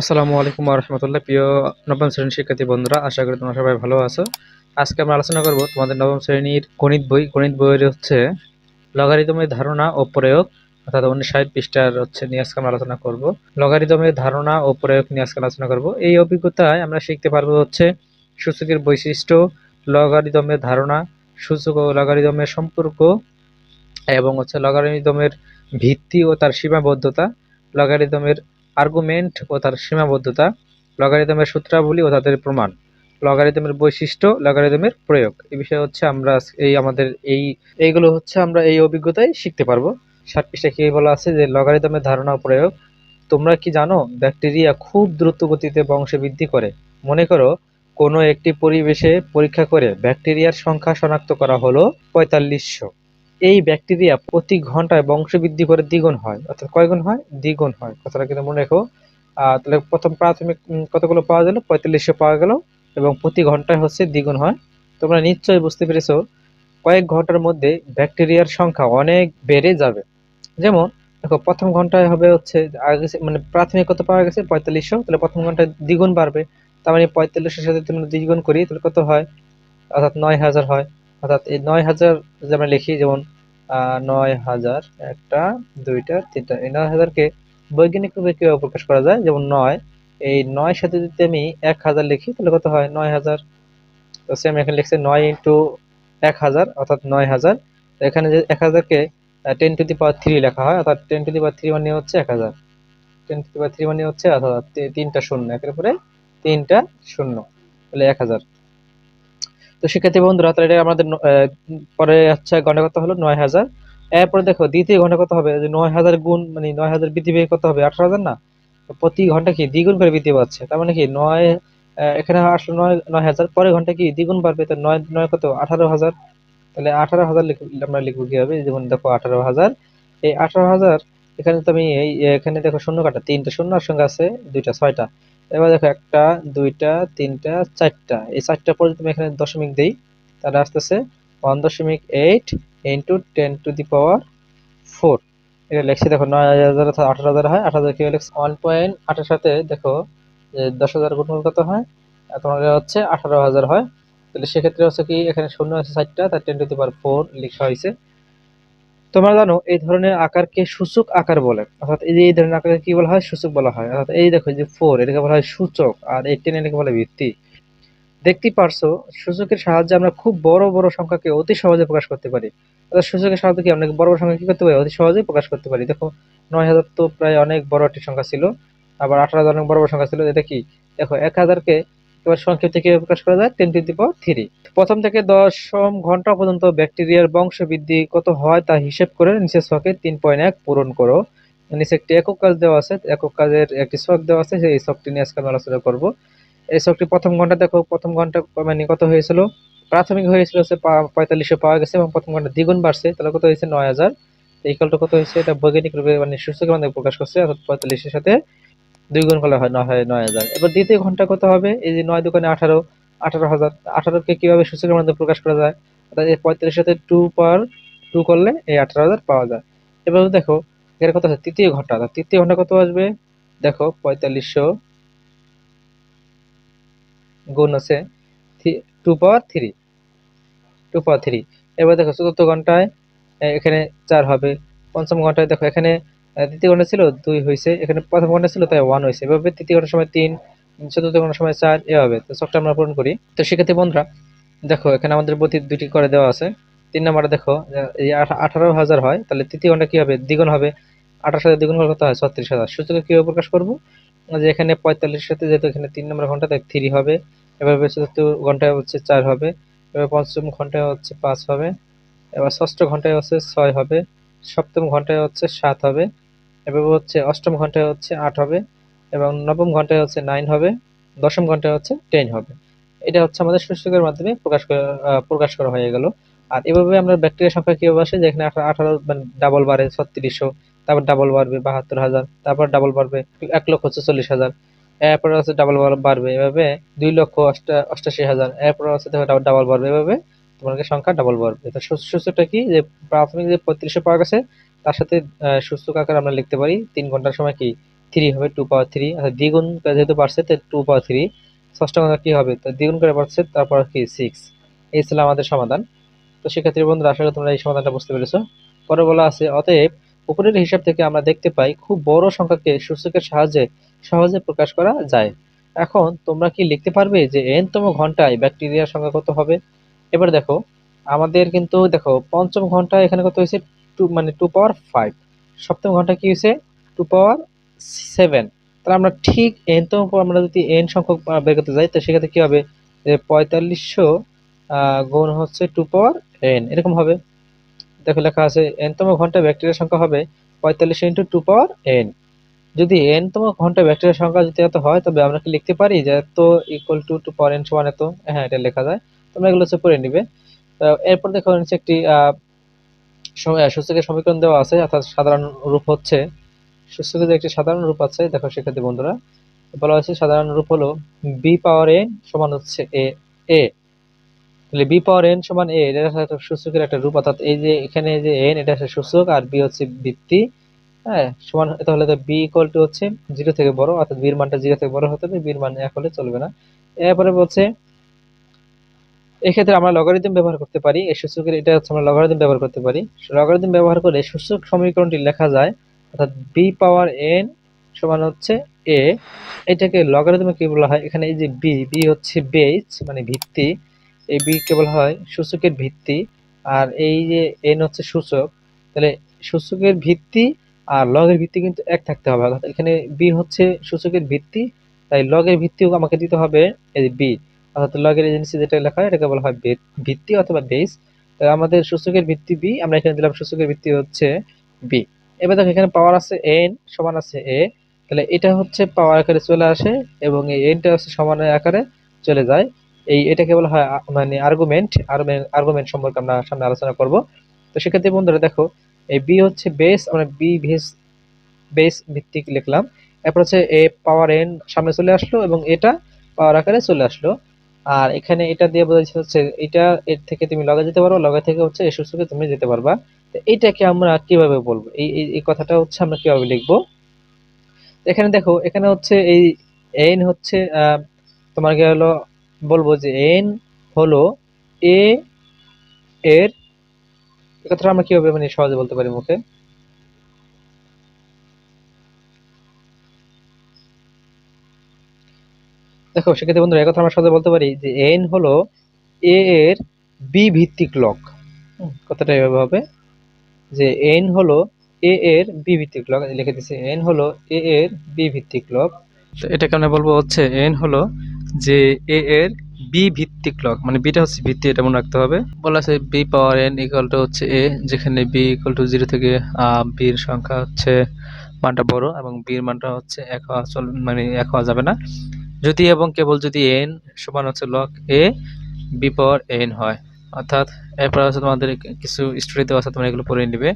আসসালামু আলাইকুম রহমতুল্লাহ। প্রিয় নবম শ্রেণির শিক্ষার্থী বন্ধুরা, আশা করি তোমরা সবাই ভালো আছো। আজকে আমরা আলোচনা করব তোমাদের নবম শ্রেণির গণিত বই। গণিত বইয়ের হচ্ছে লগারিদমের ধারণা ও প্রয়োগ, অর্থাৎ উনিশ ষাট পৃষ্ঠার হচ্ছে নিয়ে আজকে আমরা আলোচনা করব। লগারিদমের ধারণা ও প্রয়োগ নিয়ে আজকে আলোচনা করব। এই অভিজ্ঞতায় আমরা শিখতে পারব হচ্ছে সূচকের বৈশিষ্ট্য, লগারিদমের ধারণা, সূচক ও লগারিদমের সম্পর্ক, এবং হচ্ছে লগারিদমের ভিত্তি ও তার সীমাবদ্ধতা, লগারিদমের আর্গুমেন্ট ও তার সীমাবদ্ধতা লগারিদমের সূত্রাবলী ও তাদের প্রমাণ লগারিদমের বৈশিষ্ট্য লগারিদমের প্রয়োগ। এই বিষয়ে হচ্ছে আমরা এই আমাদের এই, এইগুলো হচ্ছে আমরা এই অভিজ্ঞতায় শিখতে পারব। ষাট পৃষ্ঠা কি বলা আছে যে লগারিদমের ধারণা প্রয়োগ? তোমরা কি জানো ব্যাকটেরিয়া খুব দ্রুত গতিতে বংশ বৃদ্ধি করে? মনে করো কোনো একটি পরিবেশে পরীক্ষা করে ব্যাকটেরিয়ার সংখ্যা শনাক্ত করা হলো পঁয়তাল্লিশশো। এই ব্যাকটেরিয়া প্রতি ঘন্টায় বংশবৃদ্ধি করে দ্বিগুণ হয়। অর্থাৎ কয় গুণ হয়? দ্বিগুণ হয়। কথাটা কিন্তু মনে রেখো। তাহলে প্রথম প্রাথমিক কতগুলো পাওয়া গেল? পঁয়তাল্লিশশো পাওয়া গেল এবং প্রতি ঘন্টায় হচ্ছে দ্বিগুণ হয়। তোমরা নিশ্চয়ই বুঝতে পেরেছ, কয়েক ঘণ্টার মধ্যে ব্যাকটেরিয়ার সংখ্যা অনেক বেড়ে যাবে। যেমন, দেখো, প্রথম ঘন্টায় হবে হচ্ছে, আগে মানে প্রাথমিক কত পাওয়া গেছে? পঁয়তাল্লিশশো। তাহলে প্রথম ঘন্টায় দ্বিগুণ বাড়বে। তার মানে পঁয়তাল্লিশের সাথে তুমি দ্বিগুণ করি, তাহলে কত হয়? অর্থাৎ নয় হাজার হয়। অর্থাৎ এই নয় হাজার যে আমরা লিখি, যেমন নয় হাজার একটা, দুইটা, তিনটা, এই নয় হাজারকে বৈজ্ঞানিক রূপে কীভাবে প্রকাশ করা যায়? যেমন নয়, এই নয় সাথে যদি আমি এক হাজার লিখি, তাহলে কত হয়? নয় হাজার। তো সেম এখানে লিখছে নয় ইন্টু এক হাজার, অর্থাৎ নয় হাজার। তো এখানে যে এক হাজারকে ten to the power three লেখা হয়, অর্থাৎ ten to the power three মানে হচ্ছে এক হাজার। Ten to the power three মানে হচ্ছে, অর্থাৎ তিনটা শূন্য, একের পরে তিনটা শূন্য, তাহলে এক হাজার। তো শিক্ষার্থী বন্ধুরা, তাহলে এটা আমাদের পরে হচ্ছে গণনা কত হলো নয় হাজার। এরপরে দেখো, দ্বিতীয় ঘণ্টা কত হবে, যে নয় হাজার গুণ মানে নয় হাজার বৃদ্ধি পেয়ে কত হবে আঠারো হাজার না? তো প্রতি ঘণ্টা কি দ্বিগুণ করে বৃদ্ধি পাচ্ছে? তার মানে কি নয় এখানে আসলো নয় নয় হাজার পরের ঘণ্টা কি দ্বিগুণ বাড়বে? তো নয় নয় কত? আঠারো হাজার। তাহলে আঠারো হাজার আমরা লিখব কি হবে যেমন দেখো, আঠারো হাজার। এই আঠারো হাজার, এখানে তুমি এই, এখানে দেখো শূন্য কাটা, তিনটা শূন্য আর সঙ্গে আছে, দুইটা ছয়টা। এবার দেখো একটা, দুইটা, তিনটা, চারটা। এই চারটা পরে তুমি এখানে দশমিক দিই, তাহলে আসতেছে ওয়ান দশমিক eight into ten to the power four এটা লেখছি, দেখো, নয় হাজার, আঠারো হাজার হয়, আঠারো হাজার কি লেখছি? ওয়ান পয়েন্ট আঠার সাথে দেখো, যে দশ হাজার গুণ কত হয়? তোমার হচ্ছে আঠারো হাজার হয়। তাহলে সেক্ষেত্রে হচ্ছে কি, এখানে শূন্য আছে চারটা তার ten to the power four লেখা হয়েছে। তোমরা জানো, এই ধরনের আকারকে সূচক আকার বলে। অর্থাৎ এই যে এই ধরনের আকারকে কি বলা হয়? সূচক বলা হয়। অর্থাৎ এই দেখো যে ফোর এটাকে বলা হয় সূচক, আর এই টেন এটাকে বলা ভিত্তি। দেখতে পারছ, সূচকের সাহায্যে আমরা খুব বড় বড় সংখ্যাকে অতি সহজে প্রকাশ করতে পারি। অর্থাৎ সূচকের সাহায্যে কি আমরা বড় বড় সংখ্যা কি করতে পারি? অতি সহজেই প্রকাশ করতে পারি। দেখো, নয় হাজার তো প্রায় অনেক বড় একটি সংখ্যা ছিল, আবার আঠারো হাজার অনেক বড় বড় সংখ্যা ছিল। এটা কি? দেখো, এক হাজারকে এবার সংক্ষেপে কীভাবে প্রকাশ করা যায় ten to the power three. প্রথম থেকে দশম ঘণ্টা পর্যন্ত ব্যাকটেরিয়ার বংশ বৃদ্ধি কত হয় তা হিসেব করে নিচের ছকে তিন পয়েন্ট এক পূরণ করো। নিচে একটি একক কাজ দেওয়া আছে, একক কাজের একটি ছক দেওয়া আছে, সেই ছকটি নিয়ে আজকে আমি আলোচনা করব। এই ছকটি প্রথম ঘণ্টা, দেখো, প্রথম ঘণ্টা মানে কত হয়েছিল? প্রাথমিক হয়েছিল পা- পঁয়তাল্লিশশো পাওয়া গেছে এবং প্রথম ঘণ্টা দ্বিগুণ বাড়ছে, তাহলে কত হয়েছে? নয় হাজার। ইকালটা কত হয়েছে? এটা বৈজ্ঞানিক রূপে মানে সূচকের প্রকাশ করছে, অর্থাৎ পঁয়তাল্লিশের সাথে দুই গুণ করলে হয় নয় হয় নয় হাজার। এবার দ্বিতীয় ঘণ্টা কত হবে? এই যে নয় দোকানে আঠারো আঠারো হাজার। আঠারোকে কীভাবে সূচকের মাধ্যমে প্রকাশ করা যায়? অর্থাৎ এই পঁয়তাল্লিশের সাথে টু পার টু করলে এই আঠারো হাজার পাওয়া যায়। এবার দেখো, এখানে কত আছে? তৃতীয় ঘণ্টা। অর্থাৎ তৃতীয় ঘণ্টা কত আসবে? দেখো, পঁয়তাল্লিশশো গুণ আছে two power three two power three এবার দেখো, চতুর্থ ঘন্টায় এখানে চার হবে। পঞ্চম ঘন্টায় দেখো, এখানে দ্বিতীয় ঘণ্টা ছিল দুই হয়েছে এখানে প্রথম ঘণ্টা ছিল তাই ওয়ান হয়েছে এভাবে তৃতীয় ঘণ্টার সময় তিন, চতুর্থ ঘণ্টার সময় চার, এভাবে। তো সবটা আমরা পূরণ করি। তো সেক্ষেত্রে বন্ধুরা, দেখো, এখানে আমাদের প্রতি দুটি করে দেওয়া আছে। তিন নম্বরে দেখো এই আঠা- আঠারো হাজার হয়, তাহলে তৃতীয় ঘণ্টা কি হবে? দ্বিগুণ হবে। আঠাশ হাজার দ্বিগুণ কত হয়? ছত্রিশ হাজার। সূচকে কীভাবে প্রকাশ করব? যে এখানে পঁয়তাল্লিশ সাথে যেহেতু এখানে তিন নম্বর ঘণ্টা, তাই থ্রি হবে। এভাবে চতুর্থ ঘন্টায় হচ্ছে চার হবে। এবার পঞ্চম ঘন্টায় হচ্ছে পাঁচ হবে। এবার ষষ্ঠ ঘন্টায় হচ্ছে ছয় হবে। সপ্তম ঘন্টায় হচ্ছে সাত হবে। এভাবে হচ্ছে অষ্টম ঘন্টায় হচ্ছে আট হবে এবং নবম ঘন্টায় হচ্ছে নাইন হবে, দশম ঘন্টায় হচ্ছে টেন হবে। এটা হচ্ছে আমাদের সূচকের মাধ্যমে প্রকাশ করা প্রকাশ করা হয়ে গেল। আর এভাবে আমরা ব্যাকটেরিয়া সংখ্যা কীভাবে আসে? যেখানে আঠারো মানে ডাবল বাড়ে ছত্রিশশো, তারপর ডাবল বাড়বে বাহাত্তর হাজার, তারপর ডাবল বাড়বে এক লক্ষ চল্লিশ হাজার, এরপরে হচ্ছে ডাবল বাড়বে এভাবে দুই লক্ষ অষ্টা, অষ্টাশি হাজার, এরপরে হচ্ছে ডাবল বাড়বে এভাবে তোমাকে সংখ্যা ডাবল বাড়বে। তো সূচকটা কি? যে প্রাথমিক যে পঁয়ত্রিশশো পাওয়া গেছে তার সাথে আহ, সূচক আকার আমরা লিখতে পারি তিন ঘণ্টার সময় কি? থ্রি হবে টু পাওয়ার থ্রি অর্থাৎ দ্বিগুণ যেহেতু বাড়ছে তো টু পাওয়ার থ্রি ষষ্ঠ ঘণ্টা কী হবে? তো দ্বিগুণ করে বাড়ছে তারপর কি? সিক্স এই ছিল আমাদের সমাধান। তো সেক্ষেত্রে বন্ধুরা আশা করি তোমরা এই সমাধানটা বুঝতে পেরেছ। পরে বলা আছে অতএব উপরের হিসাব থেকে আমরা দেখতে পাই খুব বড় সংখ্যাকে সূচকের সাহায্যে সহজে প্রকাশ করা যায়। এখন তোমরা কি লিখতে পারবে যে এন তম ঘন্টায় ব্যাকটেরিয়ার সংখ্যা কত হবে? এবার দেখো আমাদের কিন্তু দেখো পঞ্চম ঘন্টায় এখানে কত হয়েছে? টু মানে টু পাওয়ার ফাইভ সপ্তম ঘণ্টা কি হয়েছে? টু পাওয়ার সেভেন তাহলে আমরা ঠিক এন তম আমরা যদি এন সংখ্যক বের করতে যাই, তো সেক্ষেত্রে কি হবে? পঁয়তাল্লিশশো গুণ হচ্ছে টু পাওয়ার এন এরকম হবে। দেখো লেখা আছে এন তম ঘন্টায় ব্যাকটেরিয়ার সংখ্যা হবে পঁয়তাল্লিশ ইন্টু টু পাওয়ার এন যদি এন তম ঘণ্টা ব্যাকটেরিয়ার সংখ্যা যদি এত হয়, তবে আমরা কি লিখতে পারি যে এত equal to two power N সমান এত? হ্যাঁ এটা লেখা যায়। তোমরা এগুলো হচ্ছে করে নিবে। এরপর দেখো নিচে একটি সূচকের সমীকরণ দেওয়া আছে, অর্থাৎ সাধারণ রূপ হচ্ছে সূচকের যে একটি সাধারণ রূপ আছে, দেখো সেক্ষেত্রে বন্ধুরা। বলা হয়েছে সাধারণ রূপ হলো বি পাওয়ার এন সমান হচ্ছে এ এ তাহলে বি পাওয়ার এন সমান এ এটা সূচকের একটা রূপ, অর্থাৎ এই যে এখানে যে এন এটা হচ্ছে সূচক আর বি হচ্ছে বৃত্তি। হ্যাঁ সমান, তাহলে তো বি ইকুয়াল টু হচ্ছে জিরো থেকে বড়, অর্থাৎ বির মানটা জিরো থেকে বড় হতে হবে বির মান এক হলে চলবে না। এরপরে বলছে এক্ষেত্রে আমরা লগারিদম ব্যবহার করতে পারি, এই সূচকের এটা হচ্ছে আমরা লগারিদম ব্যবহার করতে পারি। লগারিদম ব্যবহার করে সূচক সমীকরণটি লেখা যায়, অর্থাৎ বি পাওয়ার এন সমান হচ্ছে এ এটাকে লগারিদমে কি বলা হয়? এখানে এই যে বি বি হচ্ছে বেস মানে ভিত্তি। এই বি কে বলা হয় সূচকের ভিত্তি। আর এই যে এন হচ্ছে সূচক, তাহলে সূচকের ভিত্তি আর লগের ভিত্তি কিন্তু এক থাকতে হবে। অর্থাৎ এখানে বি হচ্ছে সূচকের ভিত্তি, তাই লগের ভিত্তিও আমাকে দিতে হবে এই বি অর্থাৎ লগের এজেন্সি যেটা লেখা হয়, এটাকে বলা হয় ভিত্তি অথবা বেস আমাদের সূচকের ভিত্তি বি আমরা এখানে দিলাম সূচকের ভিত্তি হচ্ছে বি এবার দেখো, এখানে পাওয়ার আছে এন সমান আছে এ তাহলে এটা হচ্ছে পাওয়ার আকারে চলে আসে এবং এই এনটা হচ্ছে সমানের আকারে চলে যায়। এই এটাকে বলা হয় মানে আর্গুমেন্ট আর্গুমেন্ট সম্পর্কে আমরা সামনে আলোচনা করব। তো সেক্ষেত্রে বন্ধুরা দেখো, এই বি হচ্ছে বেস আমরা বি বেস বেস ভিত্তিক লিখলাম। এরপর হচ্ছে এ পাওয়ার এন সামনে চলে আসলো এবং এটা পাওয়ার আকারে চলে আসলো। আর এখানে এটা দিয়ে বোঝাচ্ছে হচ্ছে, এটা এর থেকে তুমি লগা যেতে পারো, লগা থেকে হচ্ছে এই সূচকে তুমি যেতে পারবা। তো এইটাকে আমরা কীভাবে বলব? এই, এই- কথাটা হচ্ছে আমরা কীভাবে লিখব? এখানে দেখো, এখানে হচ্ছে এই এন হচ্ছে তোমার কি হলো? বলব যে এন হলো এ এর কথাটা আমরা কীভাবে মানে সহজে বলতে পারি মুখে? দেখো, সেক্ষেত্রে বন্ধুরা, একথা আমরা সহজে বলতে পারি যে এন হলো এ এর বি ভিত্তিক লক কথাটা এভাবে হবে যে এন হলো এ এর বি ভিত্তিক লক লিখে দিচ্ছি এন হলো এ এর বি ভিত্তিক লক তো এটাকে আমরা বলব? হচ্ছে এন হলো যে এ এর বি ভিত্তিক লক মানে বিটা হচ্ছে ভিত্তি, এটা মনে রাখতে হবে। বলা আছে B power N equal to হচ্ছে এ যেখানে বি ইকুয়াল টু জিরো থেকে বির সংখ্যা হচ্ছে মানটা বড় এবং বির মানটা হচ্ছে এক হওয়া চল মানে এক হওয়া যাবে না। যদি এবং কেবল যদি এন সমান হচ্ছে log A B power N হয়। অর্থাৎ এরপর হচ্ছে তোমাদের কিছু স্টোরি দেওয়া আছে, তোমরা এগুলো পড়ে নিবে।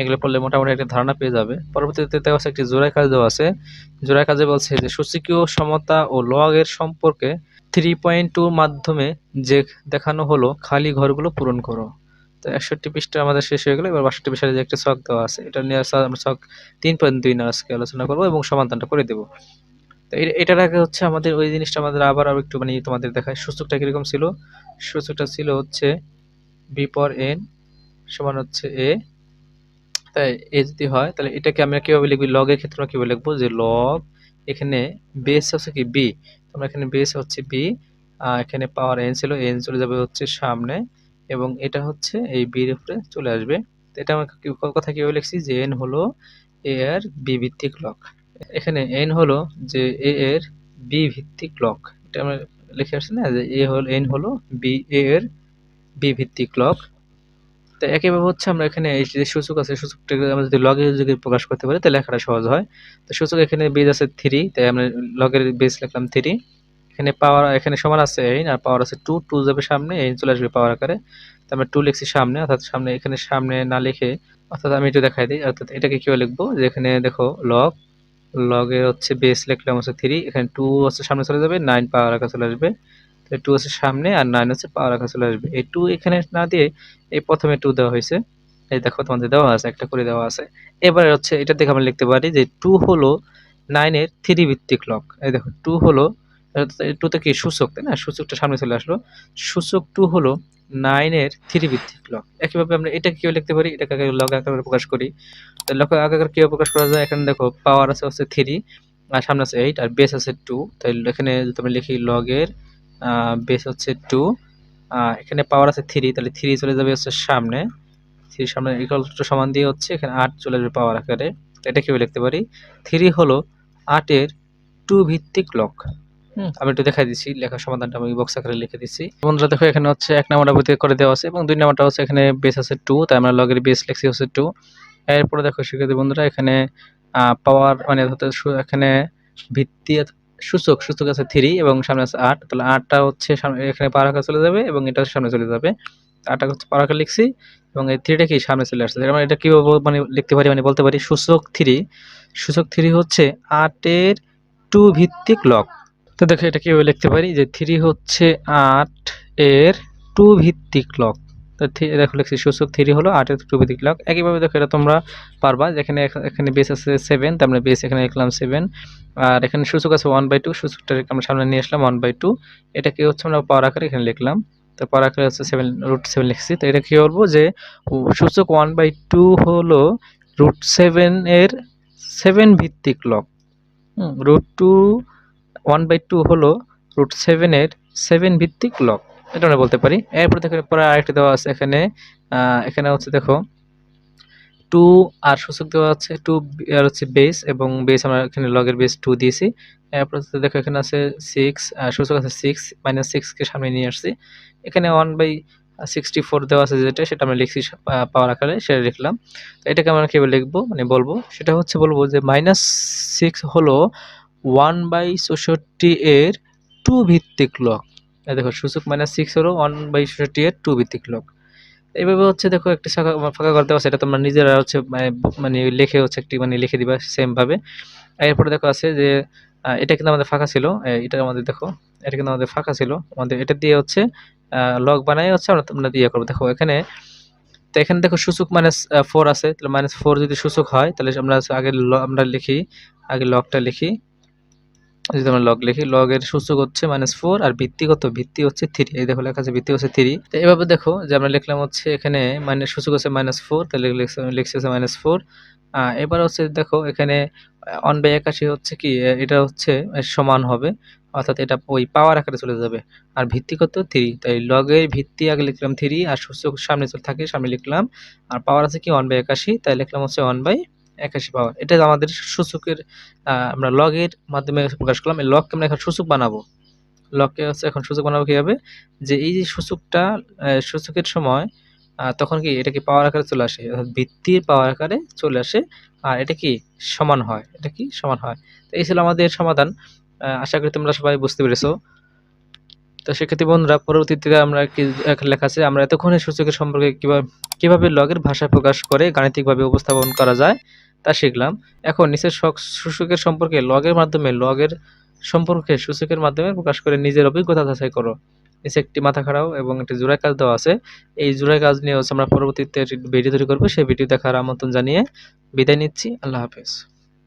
এগুলো পড়লে মোটামুটি একটা ধারণা পেয়ে যাবে। পরবর্তীতে দেওয়া আছে একটি জোড়ায় কাজ দেওয়া আছে। জোড়ায় কাজে বলছে যে সূচকীয় সমতা ও লগের সম্পর্কে থ্রি পয়েন্ট টুর মাধ্যমে যে দেখানো হলো, খালি ঘরগুলো পূরণ করো। তো একষট্টি পৃষ্ঠা আমাদের শেষ হয়ে গেলো। এবার বাষট্টি পৃষ্ঠায় যে একটা ছক দেওয়া আছে, এটা নিয়ে আমরা ছক তিন পয়েন্ট দুই নিয়ে আজকে আলোচনা করব এবং সমাধানটা করে দেবো। তো এটার আগে হচ্ছে আমাদের ওই জিনিসটা আমাদের আবার আরও একটু মানে তোমাদের দেখায় সূচকটা কীরকম ছিল? সূচকটা ছিল হচ্ছে বি পর এন সমান হচ্ছে এ তাই এ যদি হয়, তাহলে এটাকে আমরা কীভাবে লিখবি? লগের ক্ষেত্রে আমরা কীভাবে লিখব? যে লগ এখানে বেস হচ্ছে কি? বি তোমরা এখানে বেস হচ্ছে বি এখানে পাওয়ার এন ছিল এন চলে যাবে হচ্ছে সামনে, এবং এটা হচ্ছে এই বির উপরে চলে আসবে। এটা আমরা কথা কীভাবে লিখছি? যে এন হলো এ আর বি ভিত্তিক লক এখানে এন হলো যে এ এর বি ভিত্তিক লক এটা আমরা লিখে আসছি না যে এ হল এন হলো বি এ এর বি ভিত্তিক লক তো একইভাবে হচ্ছে আমরা এখানে এই যে সূচক আছে, সূচকটাকে আমরা যদি লগের যদি প্রকাশ করতে পারি, তাহলে লেখাটা সহজ হয়। তো সূচক এখানে বেজ আছে থ্রি তাই আমরা লগের বেজ লিখলাম থ্রি এখানে পাওয়ার এখানে সমান আছে এইন আর পাওয়ার আছে টু টু যাবে সামনে এইন চলে আসবে পাওয়ার আকারে। তো আমরা টু লিখছি সামনে, অর্থাৎ সামনে এখানে সামনে না লিখে, অর্থাৎ আমি একটু দেখাই দিই, অর্থাৎ এটাকে কেউ লিখব? যে এখানে দেখো লগ লগে হচ্ছে বেস লিখলাম হচ্ছে থ্রি এখানে টু হচ্ছে সামনে চলে যাবে নাইন পাওয়ার আকারে চলে আসবে। তাহলে টু হচ্ছে সামনে আর নাইন হচ্ছে পাওয়ার আকারে চলে আসবে। এই টু এখানে না দিয়ে এই প্রথমে টু দেওয়া হয়েছে। এই দেখো তোমাদের দেওয়া আছে, একটা করে দেওয়া আছে। এবার হচ্ছে এটা দেখে আমরা লিখতে পারি যে টু হলো নাইনের থ্রি ভিত্তিক লক এই দেখো টু হলো টুতে কি সূচক, তাই না? সূচকটা সামনে চলে আসলো। সূচক টু হলো নাইনের থ্রি ভিত্তিক লক। একইভাবে আমরা এটা কীভাবে লিখতে পারি? এটাকে লগ আকারে প্রকাশ করি। তো লক আকারে কীভাবে প্রকাশ করা যায়? এখানে দেখো পাওয়ার আছে হচ্ছে থ্রি আর সামনে আছে এইট আর বেস আছে টু তাই এখানে যদি আমরা লিখি লগের বেস হচ্ছে টু এখানে পাওয়ার আছে থ্রি তাহলে থ্রি চলে যাবে হচ্ছে সামনে। থ্রি সামনে ইকুয়াল টু সমান দিয়ে হচ্ছে এখানে আট চলে যাবে পাওয়ার আকারে। এটা কীভাবে লিখতে পারি? থ্রি হলো আটের টু ভিত্তিক লক হুম। আমি একটু দেখাই দিচ্ছি লেখার সমাধানটা আমি বক্স আকারে লিখে দিচ্ছি বন্ধুরা, দেখো এখানে হচ্ছে এক নাম্বারটা ভিত্তি করে দেওয়া আছে এবং দুই নাম্বারটা হচ্ছে এখানে বেস আছে টু তাই আমরা লগের বেস লিখছি হচ্ছে টু এরপরে দেখো, শিক্ষার্থী বন্ধুরা, এখানে পাওয়ার মানে এখানে ভিত্তি সূচক সূচক আছে থ্রি এবং সামনে আছে আট। তাহলে আটটা হচ্ছে এখানে পাওয়ার আকারে চলে যাবে এবং এটা সামনে চলে যাবে। আটটা হচ্ছে পাওয়ার লিখছি এবং এই থ্রিটা কি সামনে চলে আসছে? আমরা এটা কীভাবে মানে লিখতে পারি মানে বলতে পারি? সূচক থ্রি সূচক থ্রি হচ্ছে আটের টু ভিত্তিক লক তো দেখো এটা কীভাবে লিখতে পারি? যে থ্রি হচ্ছে আট এর টু ভিত্তিক লক তো দেখো লিখছি, সূচক থ্রি হলো আটের টু ভিত্তিক লক একইভাবে দেখো এটা তোমরা পারবা, যেখানে এখ- এখানে বেস আছে সেভেন তার মানে বেস এখানে লিখলাম সেভেন আর এখানে সূচক আছে ওয়ান বাই টু সূচকটা আমরা সামনে নিয়ে আসলাম ওয়ান বাই টু এটা কি হচ্ছে আমরা পাওয়ার আকারে এখানে লিখলাম। তো পাওয়ার আকারে হচ্ছে সেভেন রুট সেভেন লিখছি। তো এটা কি বলব যে সূচক ওয়ান বাই টু হলো রুট সেভেন এর সেভেন ভিত্তিক log root two one by two হলো রুট সেভেনের সেভেন ভিত্তিক লক এটা আমরা বলতে পারি। এরপর দেখো পরে আরেকটা দেওয়া আছে এখানে। এখানে হচ্ছে দেখো, টু আর সূচক দেওয়া আছে, টু আর হচ্ছে বেস এবং বেস আমরা এখানে লগের বেস টু দিয়েছি। এরপর দেখো, এখানে আছে সিক্স সূচক আছে সিক্স মাইনাস সিক্সকে সামনে নিয়ে আসছি। এখানে ওয়ান বাই সিক্সটি ফোর দেওয়া আছে যেটা, সেটা আমরা লিখছি পাওয়ার আকারে, সেটা লিখলাম। তো এটাকে আমরা কীভাবে লিখব মানে বলব? সেটা হচ্ছে বলব যে মাইনাস সিক্স হলো ওয়ান বাই চৌষট্টি এর টু ভিত্তিক লক দেখো, সূচক মাইনাস সিক্স হলো ওয়ান বাই চৌষট্টি এর টু ভিত্তিক লক এইভাবে হচ্ছে দেখো, একটা শাখা ফাঁকা করতে পারছে এটা তোমরা নিজেরা হচ্ছে মানে মানে লিখে হচ্ছে একটি মানে লিখে দিবা সেম ভাবে। এরপরে দেখো আছে যে এটা কিন্তু আমাদের ফাঁকা ছিল। এটা আমাদের দেখো, এটা কিন্তু আমাদের ফাঁকা ছিল। আমাদের এটা দিয়ে হচ্ছে লক বানাই হচ্ছে, আমরা তোমরা দিয়ে করব। দেখো, এখানে, তো এখানে দেখো সূচক মাইনাস ফোর আছে। তাহলে মাইনাস ফোর যদি সূচক হয়, তাহলে আমরা আগে আমরা লিখি আগে লকটা লিখি। যদি আমরা লগ লিখি লগের সূচক হচ্ছে মাইনাস ফোর আর ভিত্তি কত? ভিত্তি হচ্ছে থ্রি এই দেখো লেখা আছে ভিত্তি হচ্ছে থ্রি তো এভাবে দেখো যে আমরা লিখলাম হচ্ছে এখানে মাইনাস সূচক হচ্ছে মাইনাস ফোর তাহলে লিখছি- লিখছি হচ্ছে মাইনাস ফোর এবার হচ্ছে দেখো এখানে অন বাই একাশি হচ্ছে কি? এটা হচ্ছে সমান হবে। অর্থাৎ এটা ওই পাওয়ার আকারে চলে যাবে। আর ভিত্তি কত? থ্রি তাই লগের ভিত্তি আগে লিখলাম থ্রি আর সূচক সামনে চলে থাকে, সামনে লিখলাম। আর পাওয়ার আছে কি? ওয়ান বাই একাশি। তাই লিখলাম হচ্ছে ওয়ান বাই একাশি পাওয়ার। এটা আমাদের সূচকের আমরা লগের মাধ্যমে প্রকাশ করলাম। এই লগকে আমরা এখন সূচক বানাবো। লগকে হচ্ছে এখন সূচক বানাবো কীভাবে? যে এই যে সূচকটা সূচকের সময় তখন কি এটা কি পাওয়ার আকারে চলে আসে? অর্থাৎ ভিত্তির পাওয়ার আকারে চলে আসে। আর এটা কি সমান হয়? এটা কি সমান হয়? তো এই ছিল আমাদের সমাধান। আশা করি তোমরা সবাই বুঝতে পেরেছ। তো সেক্ষেত্রে বন্ধুরা, পরবর্তীতে আমরা লেখা আছে, আমরা এতক্ষণে সূচকের সম্পর্কে কীভাবে কীভাবে লগের ভাষা প্রকাশ করে গাণিতিকভাবে উপস্থাপন করা যায়, তা শিখলাম। এখন নিচের সূচকের সম্পর্কে লগের মাধ্যমে লগের সম্পর্কে সূচকের মাধ্যমে প্রকাশ করে নিজের অভিজ্ঞতা যাচাই করো। নিচে একটি মাথা খাড়াও এবং একটি জোড়ায় কাজ দেওয়া আছে। এই জোড়ায় কাজ নিয়ে হচ্ছে আমরা পরবর্তীতে ভিডিও তৈরি করব, সেই ভিডিও দেখার আমন্ত্রণ জানিয়ে বিদায় নিচ্ছি। আল্লাহ হাফেজ।